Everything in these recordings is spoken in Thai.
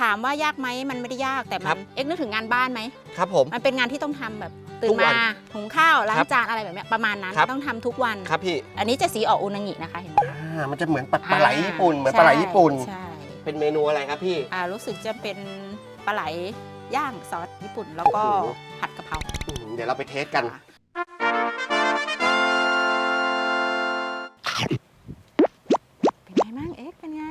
ถามว่ายากไหมมันไม่ได้ยากแต่คมัรันบ เอ็กซ์นึกถึงงานบ้านไหมครับผม มันเป็นงานที่ต้องทำแบบตื่ทุนกวัมานหุงข้าวล้าครังบจานอะไรแบบเนี้ยประมาณนั้นครับ ต้องทำทุกวัน ครับพี่อันนี้จะสีออกอุนางินะคะเห็นไหมอ่ามันจะเหมือนปลาปลาไหลญี่ปุ่นเหมือนปลาไหลญี่ปุ่น ใช่เป็นเมนูอะไรครับพี่ อ่ารู้สึกจะเป็นปลาไหลย่างซอสญี่ปุ่น แล้วก็โอ้โห ผัดกะเพราอืมเดี๋ยวเราไปเทสกัน เป็นไงบ้างเอ็กซ์เป็นไง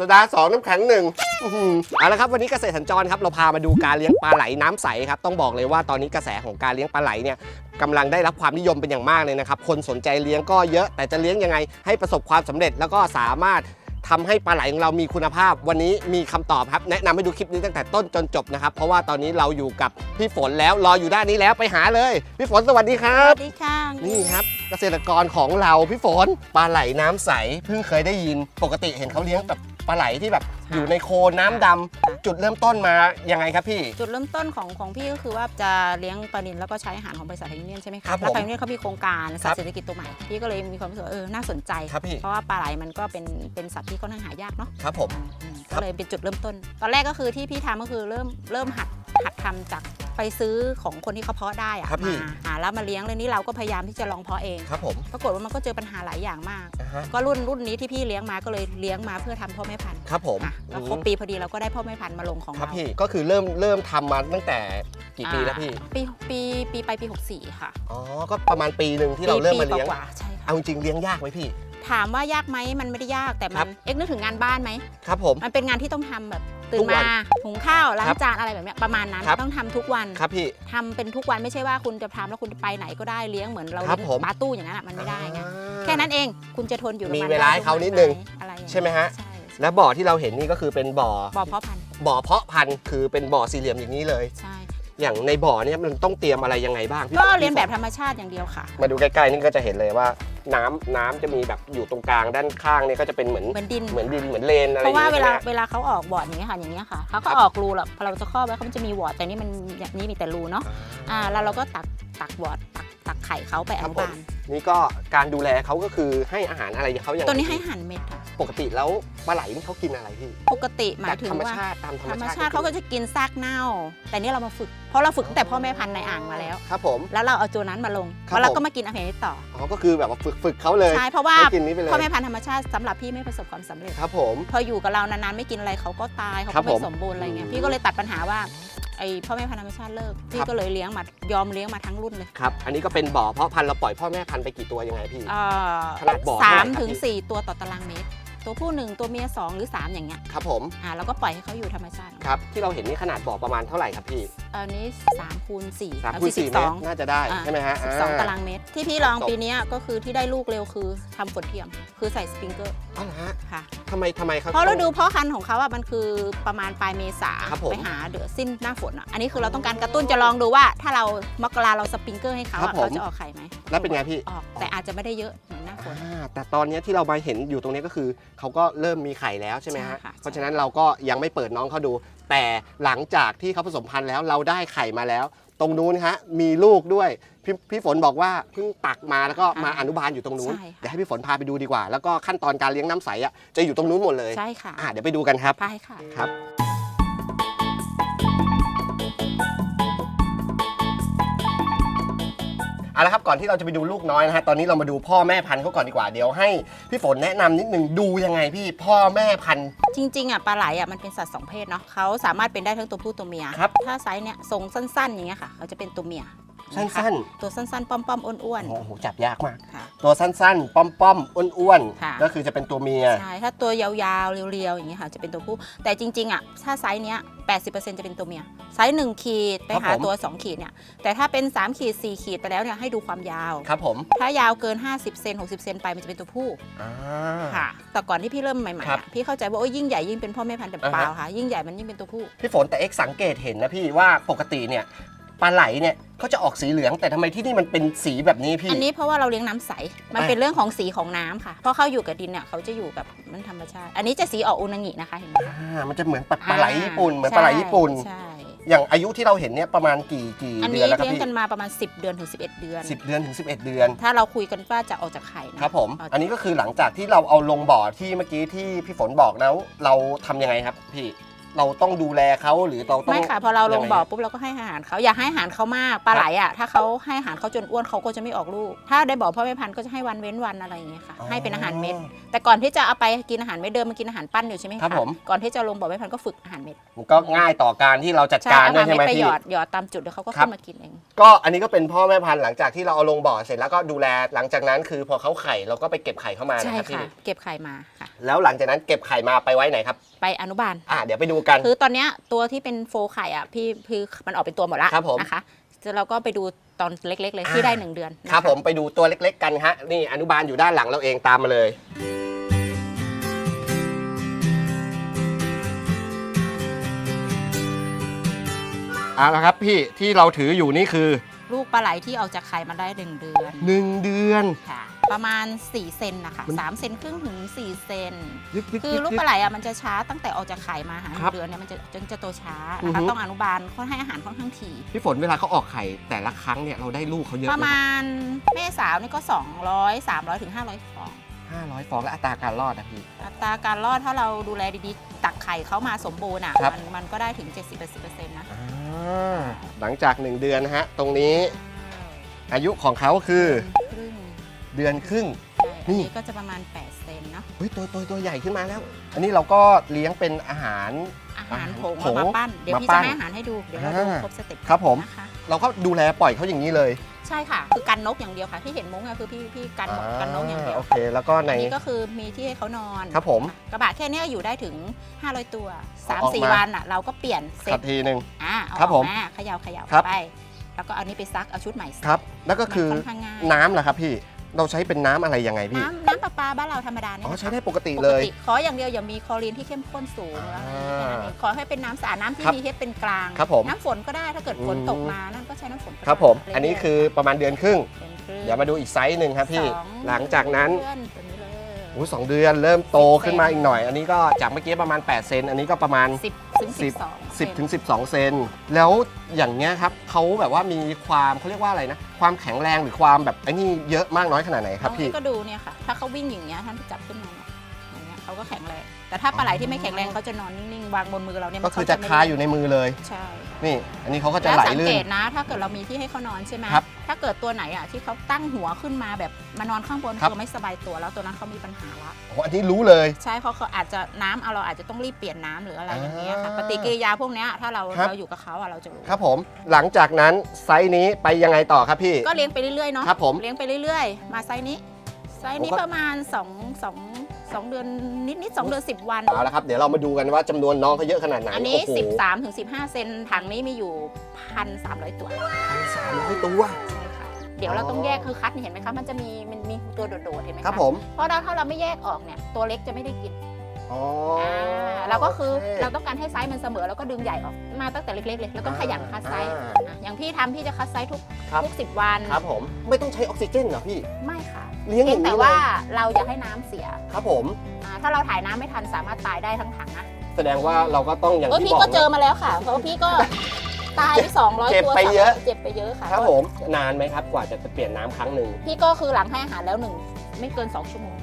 โซดาสองน้ำแข็งหนึ่งอื้อหือเอาละครับวันนี้เกษตรสัญจรครับเราพามาดูการเลี้ยงปลาไหลน้ำใสครับต้องบอกเลยว่าตอนนี้กระแสของการเลี้ยงปลาไหลเนี่ยกำลังได้รับความนิยมเป็นอย่างมากเลยนะครับคนสนใจเลี้ยงก็เยอะ แต่จะเลี้ยงยังไงให้ประสบความสำเร็จแล้วก็สามารถทำให้ปลาไหลของเรามีคุณภาพ วันนี้มีคำตอบครับแนะนำให้ดูคลิปนี้ตั้งแต่ต้นจนจบนะครับเพราะว่าตอนนี้เราอยู่กับพี่ฝนแล้วรออยู่ด้านนี้แล้วไปหาเลยพี่ฝนสวัสดีครัสบ วัสดีค่ะนี่ครับเกษตรกรของเราพี่ฝนปลาไหลน้ำใสเพิ่งเคยได้ยินปกติเห็นเขาเลี้ยงแบบปลาไหลที่แบบอยู่ในโคลนน้ำดำจุดเริ่มต้นมายังไงครับพี่ จุดเริ่มต้นของของพี่ก็คือว่าจะเลี้ยงปลานิลแล้วก็ใช้อาหารของบริษัทไทยยูเนียนใช่ไหมครัคะบแล้วผมไทยยูเนียนเขามีโครงการคสัรัตบว์เศรษฐกิจตัวใหม่พี่ก็เลยมีความรู้สึกว่าเออน่าสนใจ ครับพี่ เพราะว่าปลาไหลมันก็เป็นเป็นสัตว์ที่ค่อนข้างหายากเนาะครับผม อืมครัก็บเลยเป็นจุดเริ่มต้น ตอนแรกก็คือที่พี่ทำก็คือเริ่มเริ่มหัด หัดทำจากไปซื้อของคนที่เขาเพาะได้อะครับพี่ มาอ่าแล้วมาเลี้ยงเลยนี่เราก็พยายามที่จะลองเพาะเอง ครับผมปรากฏว่ามันก็เจอปัญหาหลายอย่างมาก อ่าฮะก็รุ่นรุ่นนี้ที่พี่เลี้ยงมาก็เลยเลี้ยงมาเพื่อทำพ่อแม่พันธุ์ครับผมอะแล้วครบปีพอดีเราก็ได้พ่อแม่พันธุ์มาลงของครับเราพี่ก็คือเริ่มเริ่มทำมาตั้งแต่กี่ปีแล้วพี่อ่าปีปีปีไปปี 64 ค่ะอ๋อก็ประมาณปีหนึ่งที่เราเริ่มมาเลี้ยงปีกว่าๆใช่ค่ะเอาจริงๆเลี้ยงยากไหมพี่ ถามว่ายากไหมมันไม่ได้ยากแต่คมัรันบ เอ็กซ์นึกถึงงานบ้านไหมครับผม มันเป็นงานที่ต้องทำแบบ ตื่ทุนกวัมานหุงข้าวล้าครังบจานอะไรแบบเนี้ยประมาณนั้นครับต้องทำทุกวันครับพี่ทำเป็นทุกวันไม่ใช่ว่าคุณจะทำแล้วคุณไปไหนก็ได้เลี้ยงเหมือนเราครับเลี้ยงผมปลาตู้อย่างนั้นอะมันไม่ได้ไงอ่าแค่นั้นเองคุณจะทนอยู่กับมีนเวลาให้เขานิดนึงอะไรอย่างเงี้ยใช่ไหมฮะใช่และบ่อที่เราเห็นนี่ก็คือเป็นบ่อบ่อเพาะพันธุ์บ่อเพาะพันธุ์คือเป็นบ่อสี่เหลี่ยมอย่างนี้เลยใช่อย่างในบ่อเนี่ยมันต้องเตรียมอะไรยังไงบ้างพี่ก็เรียนพี่ฝแบบธรรมชาติอย่างเดียวค่ะ มาดูใกล้ๆนี่ก็จะเห็นเลยว่า น้ำน้ำจะมีแบบอยู่ตรงกลางด้านข้างเนี่ยก็จะเป็นเหมือนเหมือนดิน เหมือนดินเหมือนเลนอะไรเพราะว่าอย่เวงลางี้ยใช่ไหมเวลาเขาออกบอร์ดอย่างเงี้ยค่ะอย่างเงี้ยค่ะเขาก็ครับออกรูแหละพอเราจะครอบไว้เขามันจะมีวอร์ดแต่นี่มันอย่างนี้มีแต่รูเนาะอ่าแล้วเราก็ตัก ตักวอร์ดตักตักไข่เขาไปอนุบาลนี่ก็การดูแลเขาก็คือให้อาหารอะไรเขาอย่างตัวนี้ให้อาหันเม็ดค่ะปกติแล้วปลาไหลนี่เขากินอะไรพี่ปกติหมายจากถึงธรรมว่าชาติตามธรธรรมรมชาติชาติเขาก็จะกินซากเน่า แต่นี่เรามาฝึก เพราะเราฝึกตั้งแต่พ่อแม่พันธุ์ในอ่างมาแล้ว ครับผม แล้วเราเอาตัวนั้นมาลงครับแล้วเราผม ก็มากินอาหารนี้ต่ออ๋อก็คือแบบว่าฝึกฝึกเขาเลยใช่เพราะว่าให้กินนี้ไปเลยพ่อแม่พันธุ์ธรรมชาติสำหรับพี่ไม่ประสบความสำเร็จ ครับผม พออยู่กับเรานานๆไม่กินอะไรเขาก็ตายเขาครัก็บไม่ผมสมบูรณ์อะไรเงี้ยอืมพี่ก็เลยตัดปัญหาว่า ไอ้พ่อแม่พันธุ์ธรรมชาติเลิกพี่ครับก็เลยเลี้ยงมายอมเลี้ยงมาทั้งรุ่นเลยครับ อันนี้ก็เป็นบ่อเพาะพันธุ์เราปล่อยพ่อแม่พันธุ์ไปกี่ตัวยังไงพี่ เอ่อขนาดบ่อสามเท่าไหร่ครับถึงพี่ สี่ตัวต่อตารางเมตร ตัวผู้หนึ่งตัวเมียสองหรือสามอย่างเงี้ยครับผมอ่าเราก็ปล่อยให้เขาอยู่ธรรมชาติครับที่เราเห็นนี่ขนาดบ่อประมาณเท่าไหร่ครับพี่อันนี้สามคูณสี่สามคูณสี่เมสตอรงน่าจะได้อ่าใช่ไหมฮะสิบสองาตารางเมตร ที่พี่ลองตกปีเนี้ยก็คือที่ได้ลูกเร็วคือทำฝนเทียม คือใส่สปริงเกอร์อ๋อเหรอฮะค่ะทำไมทำไมเขาเพราะฤดูเพาะพันธุ์ของเขาอะมันคือประมาณปลายเมษาครับผมไปหาเดือสิ้นหน้าฝนอะอันนี้คือเราต้องการกระตุ้นจะลองดูว่า ถ้าเรามกราเราสปริงเกอร์ให้เขาครัอะบผมเขาจะออกไข่ไหมแล้วเป็นไงพี่ออกแต่อาจจะไม่ได้เยอะเหมือนหน้าฝนอ่าแต่ตอนเนี้ยที่เรามาเห็นอยู่ตรงนี้ก็คือเขาก็เริ่มมีไข่แล้วใช่ไหมฮะใช่ค่ะเพราะฉะนั้นเราก็ยังไม่เปิดน้องเขาดู แต่หลังจากที่เขาผสมพันธุ์แล้วเราได้ไข่มาแล้ว ตรงนู้นฮะมีลูกด้วยพพี่ฝนบอกว่าเพิ่งตักมาแล้วก็มาอนุบาลอยู่ตรงนู้นใช่ค่ะ เดี๋ยวให้พี่ฝนพาไปดูดีกว่า แล้วก็ขั้นตอนการเลี้ยงน้ำใสอะจะอยู่ตรงนู้นหมดเลยใช่ค่ะอ่าเดี๋ยวไปดูกันครับ ไปค่ะ ครับ เอาละครับก่อนที่เราจะไปดูลูกน้อยนะฮะตอนนี้เรามาดูพ่อแม่พันธุ์เขาก่อนดีกว่าเดี๋ยวให้พี่ฝนแนะนำนิดนึงดูยังไงพี่พ่อแม่พันธุ์ จริงๆอะปลาไหลอะมันเป็นสัตว์สองเพศเนาะเขาสามารถเป็นได้ทั้งตัวผู้ตัวเมีย ครับ ถ้าไซส์เนี้ยทรงสั้นๆอย่างเงี้ยค่ะเขาจะเป็นตัวเมียสั้นตัวสั้นๆป้อมๆอ้วนๆโอ้โหจับยากมากๆค่ะ ตัวสั้นๆ ป้อมๆ อ้วนค่ะ ๆ ก็คือจะเป็นตัวเมีย ใช่ ถ้าตัวยาวๆ เรียวๆ อย่างเงี้ยค่ะ จะเป็นตัวผู้ แต่จริง ๆ อะ ถ้าไซส์เนี้ย 80%จะเป็นตัวเมีย ไซส์1ขีด ไปครับหาผม ตัว 2 ขีดเนี่ย แต่ถ้าเป็น 3 ขีด 4 ขีดไปแล้วเนี่ย ให้ดูความยาว ครับผมถ้ายาวเกิน 50 เซน 60 เซนไป มันจะเป็นตัวผู้ อ่า ค่ะ แต่ก่อนที่พี่เริ่มใหม่ๆครับอะพี่เข้าใจว่าโอ้ยยิ่งใหญ่ยิ่งเป็นพ่อแม่พันธุ์แต่อ่าฮะเปล่าค่ะ ยิ่งใหญ่มันยิ่งเป็นตัวผู้ พี่ฝนแต่เอ็กซ์สังเกตเห็นนะพี่ว่าปกติเนี่ย ปลาไหลเนี่ยเขาจะออกสีเหลืองแต่ทำไมที่นี่มันเป็นสีแบบนี้พี่ อันนี้เพราะว่าเราเลี้ยงน้ำใส มันอะเป็นเรื่องของสีของน้ำค่ะ เพราะเขาอยู่กับดินเนี่ยเขาจะอยู่กับมันธรรมชาติ อันนี้จะสีออกอุนางินะคะเห็นไหมอ่ามันจะเหมือนปลาปลาไหลญี่ปุ่นเหมือนปลาไหลญี่ปุ่น ใช่ อย่างอายุที่เราเห็นเนี่ยประมาณกี่กี่อันเดืนี้อนแล้วครับเลี้ยงพี่กันมาประมาณ 10 เดือนถึง 11 เดือน สิบเดือนถึง11เดือน ถ้าเราคุยกันว่าจะออกจากไข่นะครับผมเาอันนี้ก็คือหลังจากที่เราเอาลงบ่อที่เมื่อกี้ที่พี่ฝนบอกแล้ว เราทำยังไงครับพี่ เราต้องดูแลเขาหรือเราต้องไม่ค่ะพอเราลงยังไงบ่อปุ๊บเราก็ให้อาหารเขาอย่าให้อาหารเขามากปลาไหลอะถ้าเขาให้อาหารเขาจนอ้วนเขาก็จะไม่ออกลูก ถ้าได้บ่อพ่อแม่พันธุ์ก็จะให้วันเว้นวันอะไรอย่างเงี้ยค่ะให้เป็นอาหารเม็ดแต่ก่อนที่จะเอาไปกินอาหารเม็ดเดิมมันกินอาหารปั้นอยู่ใช่ไหมะครับผมก่อนที่จะลงบ่อแม่พันธุ์ก็ฝึกอาหารเม็ดมันก็ง่ายต่อการที่เราจัดใช่การเอาด้วยอาหารใช่เม็ดไหมไปพี่หยอดหยอดตามจุดเดี๋ยวเขาก็ครัขึ้บนมากินเองก็อันนี้ก็เป็นพ่อแม่พันธุ์หลังจากที่เราเอาลงบ่อเสร็จแล้วก็ดูแลหลังจากนั้นคือพอเขาไข่เราก็ไปเก็บไข่เข้ามานะใช่ครับพี่ค่ะเก็บไข่มาค่ะแล้วหลังจากนั้นเก็บไข่มาไปไว้ไหนครับ ไปอนุบาล อ่าเดี๋ยวไปดูกัน คือตอนเนี้ยตัวที่เป็นโฟไข่อะพี่คือมันออกเป็นตัวหมดละครับผม นะคะเราก็ไปดูตอนเล็กๆเลยอ่าที่ได้หนึ่งเดือนนะะครับผมไปดูตัวเล็ก ๆ กันฮะนี่อนุบาลอยู่ด้านหลังเราเองตามมาเลย เอาละครับพี่ที่เราถืออยู่นี่คือ ลูกปลาไหลที่ออกจากไข่มาได้หนึ่งเดือน 1 เดือน ค่ะ ประมาณ 4 เซนนะคะมัน สามเซนครึ่งถึง 4 เซน ยึกยึกคือยึก ลูกยึปลาไหลอะมันจะช้าตั้งแต่ออกจากไข่มาหาหครันึ่บงเดือนเนี่ยมันจะจึงจะโตช้าอือนะคะฮึต้องอนุบาลเขาให้อาหารค่อนข้างถี่พี่ฝนเวลาเขาออกไข่แต่ละครั้งเนี่ยเราได้ลูกเขาเยอะปไหระมมาณแม่สาวนี่ก็ 200 300ถึง500ฟองห้าร้อยฟองและอัตราการรอดนะพี่ อัตราการรอดถ้าเราดูแลดีๆ ตักไข่เขามาสมบูรณ์อะครับ มันมันก็ได้ถึง 70-80%นะอ่าหลังจาก 1 เดือนนะฮะ ตรงนี้อายุของเขาคือครึ่ง เดือนครึ่งใช่อันนี่ นี้ก็จะประมาณ 8 เซนเนาะเฮ้ยตัวตัวตัวใหญ่ขึ้นมาแล้ว อันนี้เราก็เลี้ยงเป็นอาหาร อาหารผงผงเอามาปั้น เดี๋ยวมาพี่ปั้จะนให้อาหารให้ดู เดี๋ยวเราดูอ่าครบสเต็ปครับผม นะคะ เราก็ดูแลปล่อยเขาอย่างนี้เลยใช่ค่ะ คือกันนกอย่างเดียวค่ะ ที่เห็นมุ้งอะคือพี่พี่กันหมดกันนกอย่างเดียวโอเค แล้วก็ใน อันนี้ก็คือมีที่ให้เขานอนครับผมกระบะแค่เนี้ยอยู่ได้ถึง 500 ตัว เอาออกมา 3-4 วันอะ เราก็เปลี่ยนเซ็ขัตบทีหนึ่ง อ่าเอาครับอผอกมมาเขย่าเขย่าครับ ไป แล้วก็เอานี้ไปซักเอาชุดใหม่ใส่ครับ แล้วก็คือมันค่อนข้างง่ายน้ำล่ะครับพี่ เราใช้เป็นน้ำอะไรยังไงพี่ น้ำน้ำประปาบ้านเราธรรมดาเนี่ยอ๋อนะคะใช้ได้ปกติปเลกย ติขออย่างเดียวอย่ามีคลอรีนที่เข้มข้นสูงอ่าแค่นั้นเองขอให้เป็นน้ำสะอาดน้ำที่ครับมีเฮดเป็นกลาง ครับผมน้ำฝนก็ได้ถ้าเกิดฝนอืม ตกมานั่นก็ใช้น้ำฝนก็ได้ครับผมเรื่ยๆอันนี้คือประมาณเดือนครึ่งดือนครึ่งเดี๋ยวมาดูอีกไซส์หนึ่งครับพี่ สองหลังจากนั้นเดือนตัวนี้เลย โอ้สองเดือนเริ่มโต10ขึ้นมาอีกหน่อย อันนี้ก็จากเมื่อกี้ประมาณ 8 เซน อันนี้ก็ประมาณสิบ ถึงสิสิบบสอง10ถึง12 เซน แล้วอย่างเงี้ยครับเขาแบบว่ามีความเขาเรียกว่าอะไรนะ ความแข็งแรงหรือความแบบไอ้นี่เยอะมากน้อยขนาดไหนครับพี่ ก็ดูเนี่ยค่ะ ถ้าเขาวิ่งอย่างเงี้ยท่านจับขึ้นมา เนี่ยอย่างเงี้ยเขาก็แข็งแรง แต่ถ้าปลาไหลที่ไม่แข็งแรงเขาจะนอนนิ่งๆวางบนมือเราเนี่ยก็คือเขจะไม่คาอยู่ในมือเลย ใช่นี่ อันนี้เขาก็จะแล้วไหลสังลื่เกนตนะ ถ้าเกิดเรามีที่ให้เขานอนใช่ไหมครับถ้าเกิดตัวไหนอะที่เขาตั้งหัวขึ้นมาแบบมานอนข้างบนครับคือไม่สบายตัวแล้วตัวนั้นเขามีปัญหาละโอ้อันนี้รู้เลย ใช่เพราะเขาอาจจะน้ำเอาเราอาจจะต้องรีบเปลี่ยนน้ำหรืออะไรอย่างเงี้ยค่ะอ่าปฏิกิริยาพวกเนี้ยถ้าเราครับเราอยู่กับเขาอะเราจะรู้ครับผมหลังจากนั้นไซส์นี้ไปยังไงต่อครับพี่ก็เลี้ยงไปเรื่อยๆเนาะครับผมเลี้ยงไปเรื่อยๆ มาไซส์นี้ไซส์นี้ผมก็ประมาณ2 2 2 เดือนนิดๆ2เดือน 10 วัน เอาละครับ เดี๋ยวเรามาดูกันว่าจำนวนน้องเขาเยอะขนาดไหนอันนี้โอ้โห13ถึง15 เซนถังนี้มีอยู่ 1,300 ตัวสามร้อยตัว ใช่ค่ะเดี๋ยวเราต้องแยกคือคัดนี่เห็นไหมคะมันจะมีมันมีตัวโดดๆเห็นไหมะครับผมเพราะเราถ้าเราไม่แยกออกเนี่ยตัวเล็กจะไม่ได้กินอ๋ออ่าเราก็คือโเเราต้องการให้ไซส์มันเสมอแล้วก็ดึงใหญ่ออกมาตั้งแต่เล็กๆเลยแล้วก็ขยันคัดไซส์อ่า อะอย่างพี่ทำพี่จะคัดไซส์ทุกครับ ทุกสิบวัน ครับผม ไม่ต้องใช้ออกซิเจนเหรอพี่ ไม่ค่ะ เลี้ยงอเพียย่างงแต่นี้เลว่ายเราอย่าให้น้ำเสียครับผม อ่าถ้าเราถ่ายน้ำไม่ทันสามารถตายได้ทั้งถังนะแสดงว่าเราก็ต้องอย่างเออที่พี่บอกก็เจอนะมาแล้วค่ะ เพราะว่าพี่ก็ตายไปสองร้อยเจ็บตัวไปเยอะ เจ็บไปเยอะค่ะ ครับผมนานไหมครับกว่าจะเปลี่ยนน้ำครั้งหนึ่งพี่ก็คือหลังให้อาหารแล้วหนึ่งไม่เกิน2ชั่วโมง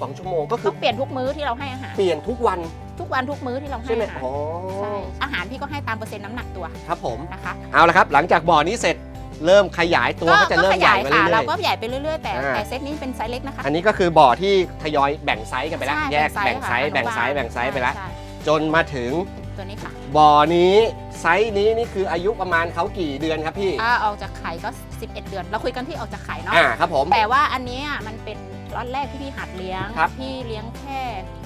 สองชั่วโมงก็คืก็อเปลี่ยนทุกมื้อที่เราให้อาหาร เปลี่ยนทุกวันทุกวันทุกมื้อที่เราให้ใช่ไหมอาหารอ๋อใช่อาหารพี่ก็ให้ตามเปอร์เซ็นต์น้ำหนักตัวครับผม นะคะ เอาละครับ หลังจากบ่อนี้เสร็จ เริ่มขยายตัวก็จะเริ่มขใหญ่ยายมาค่ะเรื่เราอยก็ใหญ่ไปเรื่อยๆแต่อ่าแต่เซตนี้เป็นไซส์เล็กนะคะๆอันนี้ก็คือบ่อที่ทยอยแบ่งไซส์กันไปแล้วใช่แยกแบ่งไซส์ค่ะแบ่งไซส์แบ่งไซส์ไปแล้วใช่จนมาถึงตัวนี้ค่ะบ่อนี้ไซส์นี้นี่คืออายุประมาณเขากี่เดือนครับพี่อ่าออกจากไข่ก็ 11 เดือน เราคุยกันที่ออกจากไข่เนาะอ่าครับผมแต่ว่าอันเนี้ยมันเป็นรอบแรกที่พี่หัดเลี้ยงครับพี่เลี้ยงแค่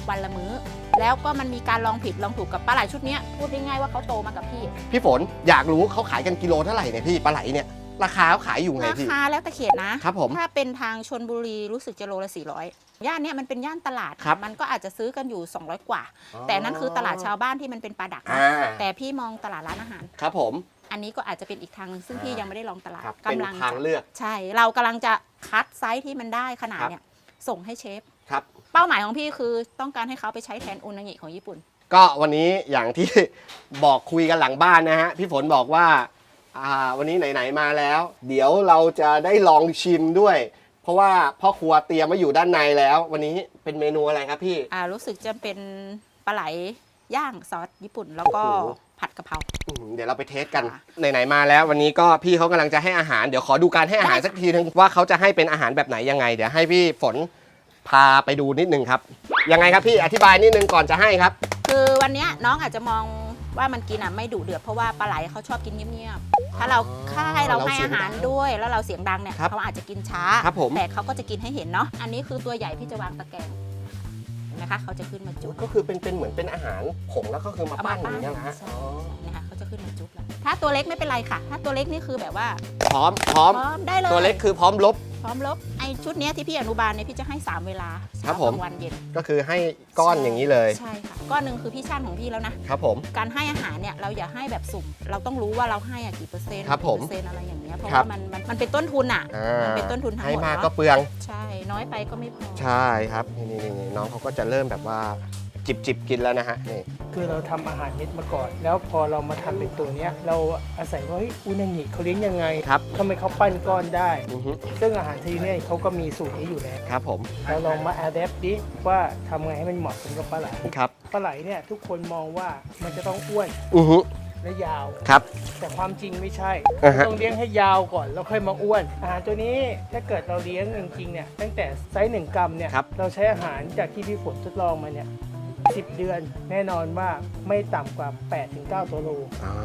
วันละมื้อ แล้วก็มันมีการลองผิดลองถูกกับปลาไหลชุดเนี้ยพูดง่ายๆว่าเขาโตมากับพี่ พี่ฝนอยากรู้เขาขายกันกิโลเท่าไหร่เนี่ยพี่ปลาไหลเนี่ย ราคาเขาขายอยู่ไงราพี่ คาแล้วแต่เขตนะครับผมถ้าเป็นทางชนบุรีรู้สึกจะโลละ400 ย่านเนี้ยมันเป็นย่านตลาด ครับมันก็อาจจะซื้อกันอยู่ 200 กว่าแต่นั่นคือตลาดชาวบ้านที่มันเป็นปลาดักนะอ่าแต่พี่มองตลาดร้านอาหาร ครับผม อันนี้ก็อาจจะเป็นอีกทางหนึงซึ่งพี่ยังไม่ได้ลองตลาดครับเป็นกำลังทางจะเลือก ใช่ เรากำลังจะคัดไซส์ที่มันได้ขนาดครับ เนี่ยส่งให้เชฟ ครับ เป้าหมายของพี่คือต้องการให้เขาไปใช้แทนอุนางิของญี่ปุ่น ก็วันนี้อย่างที่ บอกคุยกันหลังบ้านนะฮะพี่ฝนบอกว่า อ่าวันนี้ไหนๆมาแล้ว เดี๋ยวเราจะได้ลองชิมด้วย เพราะว่าพ่อครัวเตรียมไว้อยู่ด้านในแล้ว วันนี้เป็นเมนูอะไรครับพี่ อ่ารู้สึกจะเป็นปลาไหลย่างซอสญี่ปุ่น แล้วก็โอ้โห ผัดกะเพรา อืมเดี๋ยวเราไปเทสกันค่ะไหนๆมาแล้ว วันนี้ก็พี่เขากำลังจะให้อาหารเดี๋ยวขอดูการให้อาหารได้สักทีนึงว่าเขาจะให้เป็นอาหารแบบไหนยังไง เดี๋ยวให้พี่ฝนพาไปดูนิดนึงครับ ยังไงครับพี่อธิบายนิดนึงก่อนจะให้ครับ คือวันเนี้ยน้องอาจจะมอง ว่ามันกินอะไม่ดุเดือดเพราะว่าปลาไหลเขาชอบกินเงียบๆถ้าเราอ๋อค่าให้เราเราให้เสียงอาหารดังด้วย แล้วเราเสียงดังเนี่ยครับเขาอาจจะกินช้า ครับผม แต่เขาก็จะกินให้เห็นเนาะอันนี้คือตัวใหญ่พี่จะวางตะแกรงเห็นะคะเขาจะขึ้นมาจุด ก็คือเป็นเป็นเหมือนเป็นอาหารผงแล้วก็คือมาเอาปั้มานอปั้นย่างเงี้ยนะฮะใช่อ๋อนะคะเขาจะขึ้นมาจุดแล้วถ้าตัวเล็กไม่เป็นไรค่ะ ถ้าตัวเล็กนี่คือแบบว่าพร้อมพร้อม พร้อมได้เลยตัวเล็กคือพร้อมลบ พร้อมลบไอชุดเนี้ยที่พี่อนุบาลเนี่ยพี่จะให้ 3 เวลาครับเช้ากผมลางวันเย็นก็คือให้ก้อนอย่างนี้เลย ใช่ค่ะก้อนหนึ่งคือพี่ชั่นของพี่แล้วนะ ครับผม การให้อาหารเนี่ยเราอย่าให้แบบสุ่ม เราต้องรู้ว่าเราให้อะกี่เปอร์เซ็นต์ครับผมกี่เปอร์เซ็นต์อะไรอย่างเงี้ยเพราะครับว่ามันมันมันเป็นต้นทุนอะ อ่ามันเป็นต้นทุนทั้งหมดให้มากเนอะก็เปลือง ใช่ น้อยไปก็ไม่พอ ใช่ครับ นี่นี่นี่น้องเขาก็จะเริ่มแบบว่า จิบจิบกินแล้วนะฮะนี่คือเราทำอาหารเม็ดมาก่อน แล้วพอเรามาทำเป็นตัวเนี้ย เราอาศัยว่าเฮ้ยอุนางิเขาเลี้ยงยังไงครับทำไมเขาปั้นก้อนได้อือฮึซึ่งอาหารที่เนี่ยเขาก็มีสูตรนี้อยู่แล้วครับผมเราลองมาอัดแอปดิว่าทำไงให้มันเหมาะสมกับปลาไหลครับปลาไหลเนี่ยทุกคนมองว่ามันจะต้องอ้วนอือฮึและยาวครับแต่ความจริงไม่ใช่อ่าฮะต้องเลี้ยงให้ยาวก่อนแล้วค่อยมาอ้วน อาหารตัวนี้ถ้าเกิดเราเลี้ยงจริงๆเนี่ยตั้งแต่ไซส์หนึ่งกรัมเนี่ยครับเราใช้อาหารจากที่พี่ฝนทดลองมาเนี่ย 10 เดือน แน่นอนว่าไม่ต่ำกว่า 8-9 ตัวโล อ่า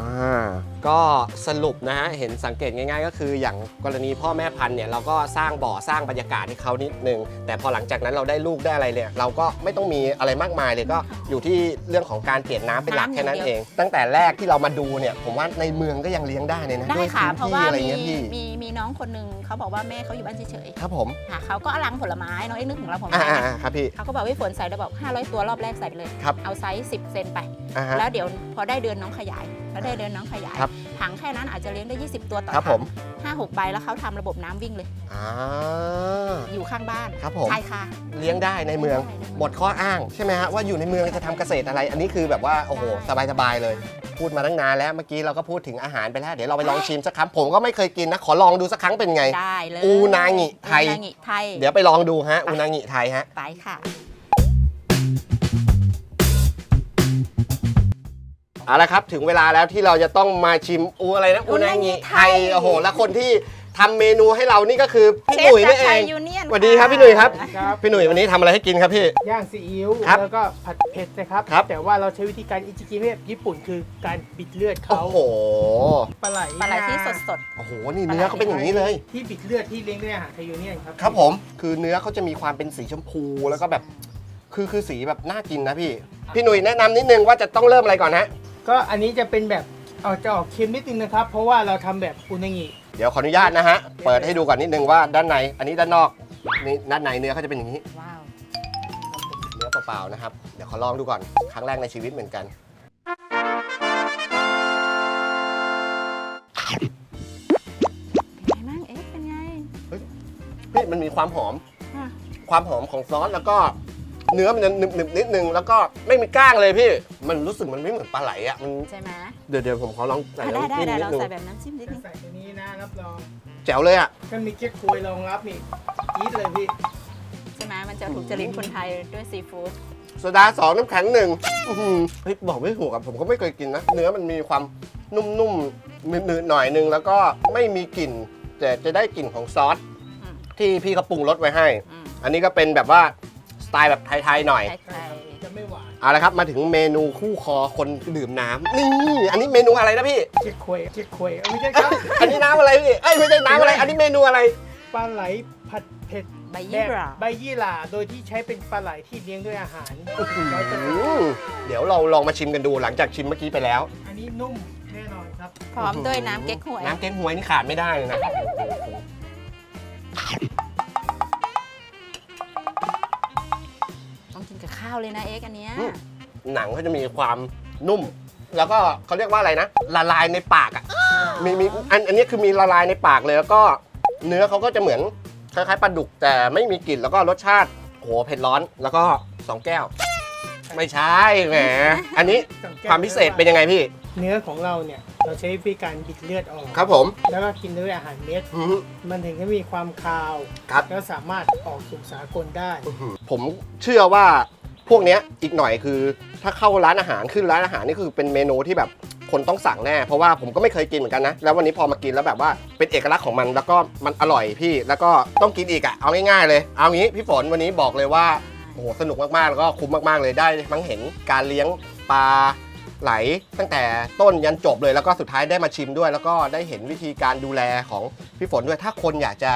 ก็สรุปนะฮะเห็นสังเกตง่ายๆ ก็คืออย่างกรณีพ่อแม่พันธุ์เนี่ยเราก็สร้างบ่อสร้างบรรยากาศให้เขานิดนึง แต่พอหลังจากนั้นเราได้ลูกได้อะไรเนี่ยเราก็ไม่ต้องมีอะไรมากมายเลยก็อยู่ที่เรื่องของการเปลี่ยนน้ำเป็นหลักน้ำอแค่ย่างนั้นเดียวเอง ตั้งแต่แรกที่เรามาดูเนี่ยผมว่าในเมืองก็ยังเลี้ยงได้เลยนะได้ด้วยค่ะพื้นเพราะที่ว่าอะไรมีเงี้ยพี่มีมีน้องคนหนึงเขาบอกว่าแม่เขาอยู่บ้านเฉยครับผมๆค่ะเขาก็เอาลังผลไม้น้องเอ็กนึกถึงลังผลอ่าไม้อ่านะอ่าครับพี่ เขาก็บอกว่าฝนใส่แล้วบอก500 ตัวรอบแรกใส่ไปเลย ครับ เอาไซส์ 10 เซนไป อ่าฮะแล้วเดี๋ยวพอได้เดือนน้องขยายแล้วได้เดือนน้องขยาย ครับถังแค่นั้นอาจจะเลี้ยงได้ 20 ตัวต่อครับถัผงมห้าหกใบแล้วเขาทำระบบน้ำวิ่งเลย อ่า อยู่ข้างบ้านครับผมชายคาเลี้ยงได้ในเมืองได้ได้หมดข้ออ้างใช่ไหมฮะว่าอยู่ในเมืองจะทำเกษตรอะไร อันนี้คือแบบว่าโอ้โหสบายๆเลย พูดมาตั้งนานแล้วเมื่อกี้เราก็พูดถึงอาหารไปแล้ว เดี๋ยวเราไปลองชิมสักครั้งผมก็ไม่เคยกินนะ ขอลองดูสักครั้งเป็นไง ได้เลยอูนางิไทย อูนางิไทยเดี๋ยวไปลองดูฮะอูนางิไทยฮะ ไปค่ะ เอาละครับถึงเวลาแล้วที่เราจะต้องมาชิมอูอะไรนะอูอูนานางิงิไทไทยยโอ้โหแล้วคนที่ทำเมนูให้เรานี่ก็คือพี่เชหฟนุ่ยจากนี่เอไทยงยูเนียนสวัสดีครับพี่หนุ่ยครับ ครับ พี่หนุ่ยวันนี้ทำอะไรให้กินครับพี่ ย่างซีอิ๊วครับแล้วก็ผัดเผ็ดนะครับ ครับ แต่ว่าเราใช้วิธีการอิจิกิแบบญี่ปุ่นคือการบิดเลือดโอ้เขาโหปลาไหลปลาไหลที่สดสด โอ้โหนี่เนื้อเขาเป็นอย่างนี้เลย ที่บิดเลือดที่เลี้ยงด้วยอาหารไทยยูเนียนครับครับผมคือเนื้อเขาจะมีความเป็นสีชมพูแล้วก็แบบ คือคือสีแบบน่ากินนะพี่ พี่หนุ่ยแนะนำนิดนึงว่าจะต้องเริ่มอะไรก่อนฮะ ก็อันนี้จะเป็นแบบเอาจะออกเค็มนิดนึงนะครับ เพราะว่าเราทำแบบอุนางิเดี๋ยวขออนุญาตนะฮะ เปิดให้ดูก่อนนิดนึงว่าด้านใน อันนี้ด้านนอกนี่ด้านในเนื้อเขาจะเป็นอย่างนี้ๆว้าว เนื้อเปล่าๆนะครับ เดี๋ยวขอลองดูก่อน ครั้งแรกในชีวิตเหมือนกัน เป็นไงบ้างเอ๊ะเป็นไงพี่มันมีความหอมอะ ความหอมของซอสแล้วก็ เนื้อมันจะหนึบๆนิดนึงแล้วก็ไม่มีก้างเลยพี่ มันรู้สึกมันไม่เหมือนปลาไหลอะมันใช่ไหมเดี๋ยวเดี๋ยวผมขอลองใส่อะได้น้ำได้จิ้มได้นิดเรานึงใส่แบบน้ำจิ้มนิดนึงใส่ตัวนี้นะรับรองแจ๋วเลยอะถ้ามีเก๊กควยรองรับนี่ยีดเลยพี่ใช่ไหมมันจะถูกจริตคนไทยด้วยซีฟู้ดโซดาสองน้ำแข็งหนึ่งอื้อหือเฮ้ยบอกไม่ถูกอะผมก็ไม่เคยกินนะ เนื้อมันมีความนุ่มๆหนืดๆหน่อยนึงแล้วก็ไม่มีกลิ่นแต่จะได้กลิ่นของซอส อืมที่พี่เขาปรุงรสไว้ให้ อืมอันนี้ก็เป็นแบบว่าสไตล์แบบไทยๆหน่อยไทยจะไม่หวานเอาละครับมาถึงเมนูคู่คอคนดื่มน้ำนี่อันนี้เมนูอะไรนะพี่เก๊กควยเก๊กควยเอาไม่ใช่ครับ อันนี้น้ำอะไรพี่เอ้ยไม่ใช่น้ำอะไร อันนี้เมนูอะไร ปลาไหลผัดเผ็ดๆใบแบยี่บหร่า ใบยี่หร่าโดยที่ใช้เป็นปลาไหลที่เลี้ยงด้วยอาหารอืมเดี๋ยวเราลองมาชิมกันดูหลังจากชิมเมื่อกี้ไปแล้ว อันนี้นุ่มแน่นอนครับ พร้อมด้วยน้ำเก๊กฮวย น้ำเก๊กฮวยนี่ขาดไม่ได้เลยนะต้องาวเลยนะเอ็กอันเนี้ย อืม หนังเขาจะมีความนุ่ม แล้วก็เขาเรียกว่าอะไรนะ ละลายในปากอะมีมีอันอันนี้คือมีละลายในปากเลยแล้วก็เนื้อเขาก็จะเหมือนคล้ายๆปลาดุกแต่ไม่มีกลิ่นแล้วก็รสชาติโหเผ็ดร้อนแล้วก็สองแก้ว ไม่ใช่แหมอันนี้ความพิเศษเป็นยังไงพี่เนื้อของเราเนี่ย เราใช้วิธีการบิดเลือดออกครับผมแล้วก็กินด้วยอาหารเม็ดอื้อหือมันถึงจะมีความคาว ครับ แล้วสามารถออกสู่สากลได้อื้อหือผมเชื่อว่า พวกเนี้ยอีกหน่อยคือ ถ้าเข้าร้านอาหารขึ้นร้านอาหารนี่คือเป็นเมนูที่แบบคนต้องสั่งแน่ เพราะว่าผมก็ไม่เคยกินเหมือนกันนะ แล้ววันนี้พอมากินแล้วแบบว่าเป็นเอกลักษณ์ของมันแล้วก็มันอร่อยพี่ แล้วก็ต้องกินอีกอะเอาง่ายๆเลย เอางี้พี่ฝนวันนี้บอกเลยว่าโอ้โหสนุกมากๆแล้วก็คุ้มมากๆเลยได้ทั้งเห็นการเลี้ยงปลาไหลตั้งแต่ต้นยันจบเลยแล้วก็สุดท้ายได้มาชิมด้วย แล้วก็ได้เห็นวิธีการดูแลของพี่ฝนด้วยถ้าคนอยากจะ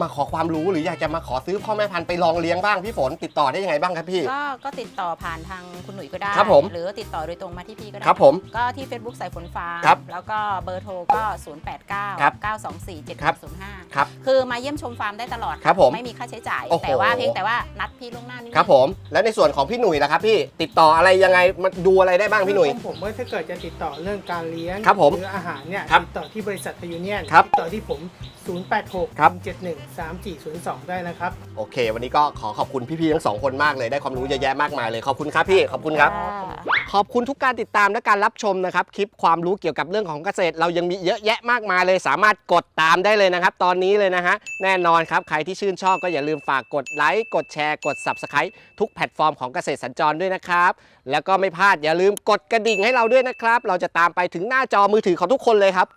มาขอความรู้หรืออยากจะมาขอซื้อพ่อแม่พันธุ์ไปลองเลี้ยงบ้างพี่ฝนติดต่อได้ยังไงบ้างครับพี่ ก็ก็ติดต่อผ่านทางคุณหนุ่ยก็ได้ ครับผมหรือติดต่อโดยตรงมาที่พี่ก็ได้ครับผมก็ที่ Facebook สายฝนฟ้าครับแล้วก็เบอร์โทรก็ 0 8 9ครับ9 2 4 7ครับ0 5 ครับคือมาเยี่ยมชมฟาร์มได้ตลอดะครับผมไม่มีค่าใช้จ่าย โอ้โห แต่ว่าเพียงแต่ว่านัดพี่ล่วงหน้านิดนึง ครับผม และในส่วนของพี่หนุ่ยล่ะครับพี่ติดต่ออะไรยังไงมาดูอะไรได้บ้างพี่หนุ่ยของผมว่าถ้าเกิดจะติดต่อเรื่องการเลี้ยงครับผมหรืออาหารเนี่ยครับติดต่อที่บริษัทพยูเนียนครับ ติดต่อที่ผม086 ครับ 71 3402 ได้นะครับ โอเค วันนี้ก็ขอขอบคุณพี่ๆทั้งสองคนมากเลยได้ความรู้เยอะแยะมากมายเลยขอบคุณครับพี่ขอบคุณครับค่ะขอบคุณทุกการติดตามและการรับชมนะครับ คลิปความรู้เกี่ยวกับเรื่องของเกษตร เรายังมีเยอะแยะมากมายเลย สามารถกดตามได้เลยนะครับ ตอนนี้เลยนะฮะแน่นอนครับ ใครที่ชื่นชอบก็อย่าลืมฝากกดไลค์กดแชร์กด Subscribe ทุกแพลตฟอร์มของเกษตรสัญจรด้วยนะครับ แล้วก็ไม่พลาดอย่าลืมกดกระดิ่งให้เราด้วยนะครับ เราจะตามไปถึงหน้าจอมือถือของทุกคนเลยครับ